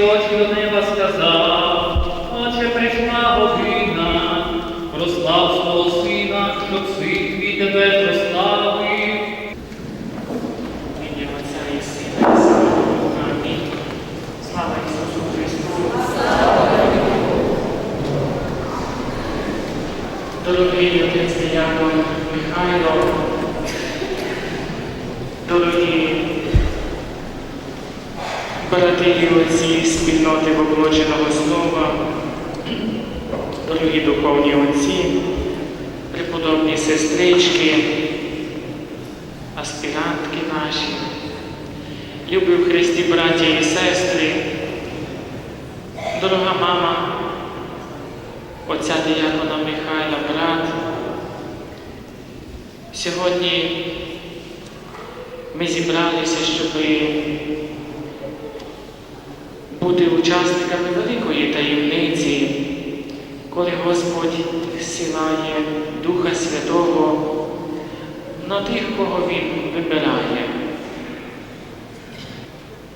очі до неба сказав, Отче прийшла година, прослав свого сина, щоб світ твій тебе прославив. Ім'я Отця і Сина, і Слава Ісусу Христу. Дорогий отець Яков Михайло, брати і отці спільноти воплоченого слова, дорогі духовні отці, преподобні сестрички, аспірантки наші, любі в Христі браті і сестри, дорога мама, отця Діякона Михайла, брат. Сьогодні ми зібралися, щоб бути учасниками великої таємниці, коли Господь силає Духа Святого на тих, кого Він вибирає.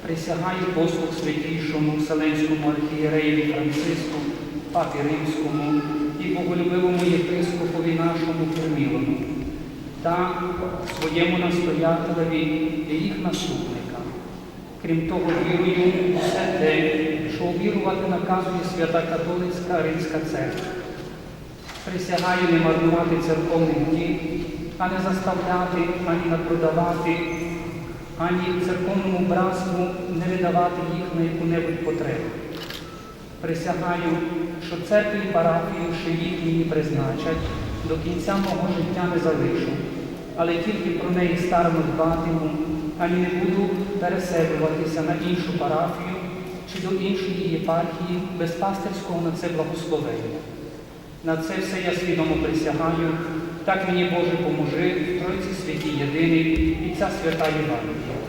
Присягаю послуг святійшому Вселенському архієреєві Франциску, папі Римському і боголюбивому єпископові нашому Кирмілому та своєму настоятелеві і їх наступникам. Крім того, вірую у все те, що увірувати наказує Свята Католицька Римська Церква. Присягаю не марнувати церковних дій, а не заставляти, ані напродавати, ані церковному братству не видавати їх на яку-небудь потребу. Присягаю, що церкві і парафію, що їх мені призначать, до кінця мого життя не залишу, але тільки про неї старано дбатиму, ані не буду переселюватися на іншу парафію чи до іншої єпархії без пастирського на це благословення. На це все я свідомо присягаю, так мені Боже поможи в Тройці святі єдиний і ця свята Євангелія.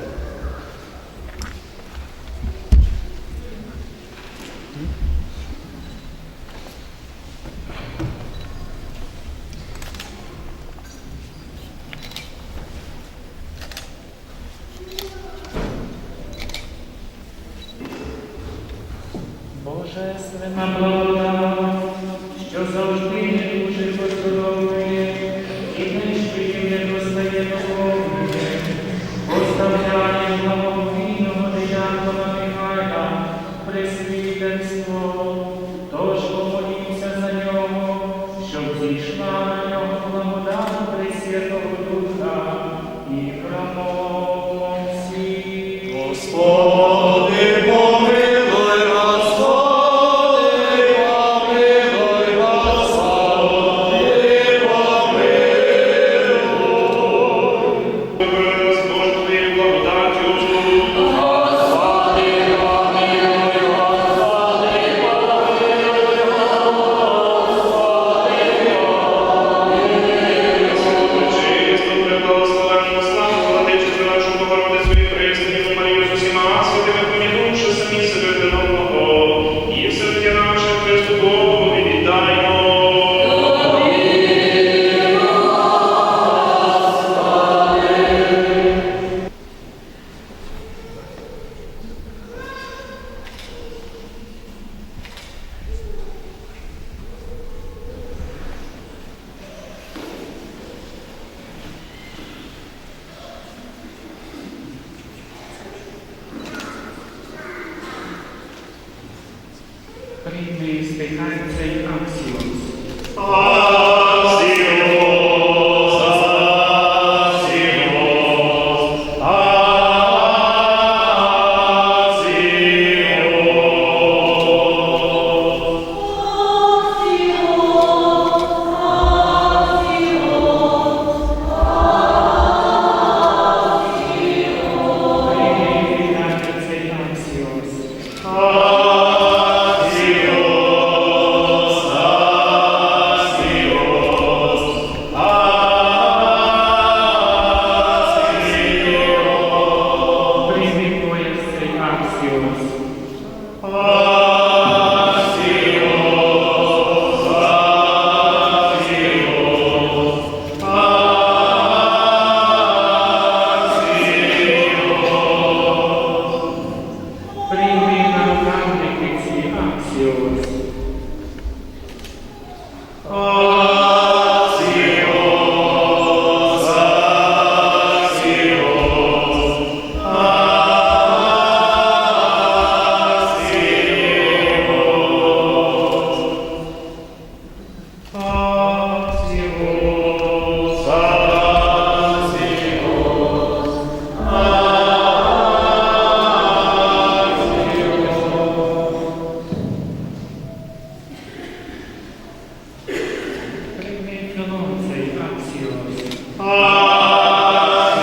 behind the. Аксіон.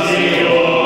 Аксіос,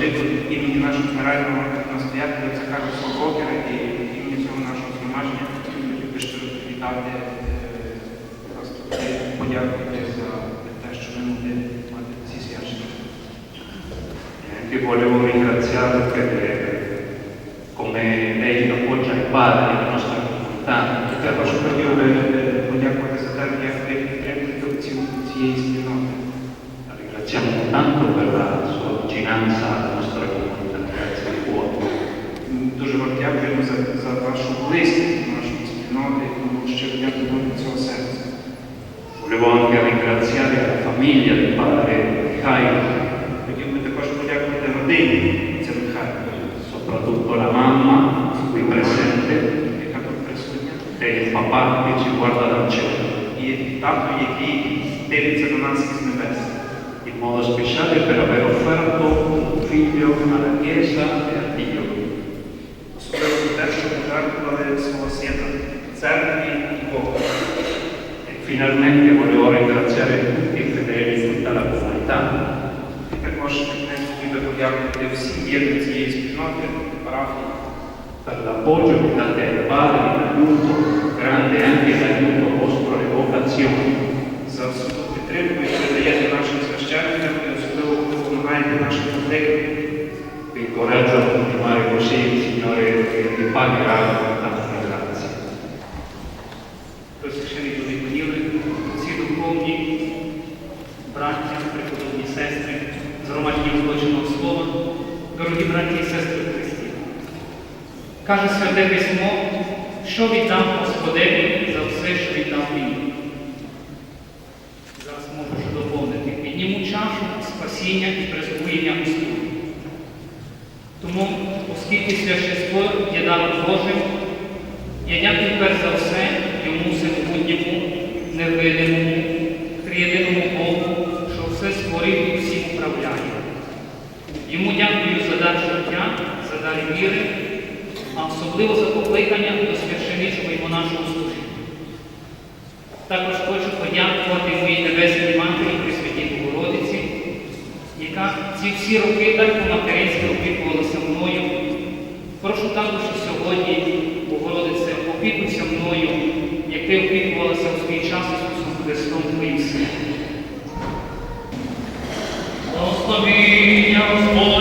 Розпочати молитву імені нашого генерального настоятеля отця Карлоса Бокера і імені цього нашого згромадження хотів би щиро привітати, е, просто подякувати за те, що ми могли мати ці свячення. E anche volevo ringraziarla per come lei appoggia i padri della nostra comunità, І також хотів би е, подякувати за те, як ви підтримуєте отців цієї спільноти. La ringraziamo tanto per la sua vicinanza Дуже вам дякуємо за, за вашу близькість до нашої спільноти, тому щиро дякуємо від цього серця. Volevo anche ringraziare la famiglia del padre Jairo, Хотів би також подякувати родині ця Михайла, soprattutto la mamma qui presente яка тут присутня, e il papà che ci guarda dal cielo. і тато, який дивиться на нас із небес. in modo speciale per aver offerto un figlio alla Chiesa e a Dio. Особливо за те, що пожертвували свого сина церкві і Богу. E finalmente volevo ringraziare tutti i fedeli di tutta la comunità, І також ми хотів би подякувати всім вірним цієї спільноти, парафії, per l'appoggio che date ai padri, l'aiuto, grande anche l'aiuto vostro alle vocazioni. за всю підтримку, яку ви даєте нашим священникам і особливо допомагаєте нашим покликам. Vi incoraggio a continuare così, il Signore vi pagherà con tante grazie. Просвящений чоловіків, всі духовні, браття, преподобні сестри, згромаджені злочинного слова, дорогі браті і сестри Христі. Каже Святе Письмо, що віддам Господеві за все, що віддав мені. Зараз можу доповнити. Підніму чашу спасіння і призвоєння оскільки священство є даром Божим, я дякую перш за все йому всемогутньому, невидимому, триєдиному Богу, що все створив і всім управляє. Йому дякую за дар життя, за дар віри, а особливо за покликання до священичого і монашого служіння. Також хочу подякувати моїй небесній матері Пресвятій Богородиці, яка ці всі роки так по-материнськи опікувалася мною. Прошу також і сьогодні, Богородице, опікуйся мною, як ти опікувалася у свій час Ісусом Христом Твоїм Сином. Благословіння Господнє,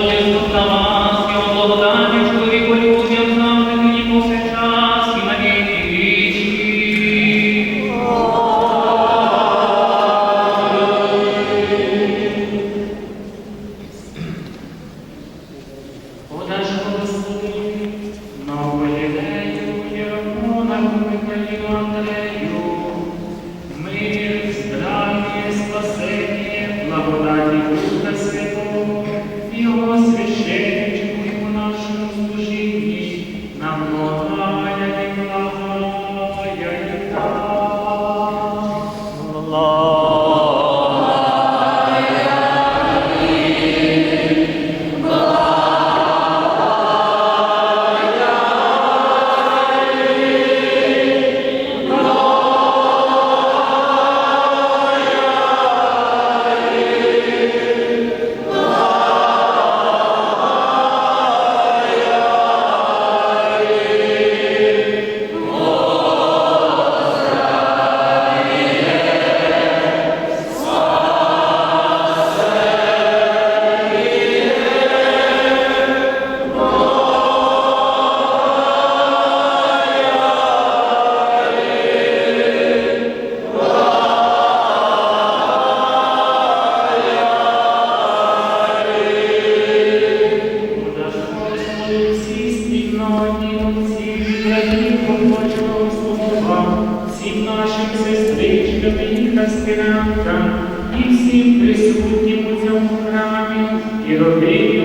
всім нашим сестричкам і християнкам, і всім присутнім у цьому храмі, і родинам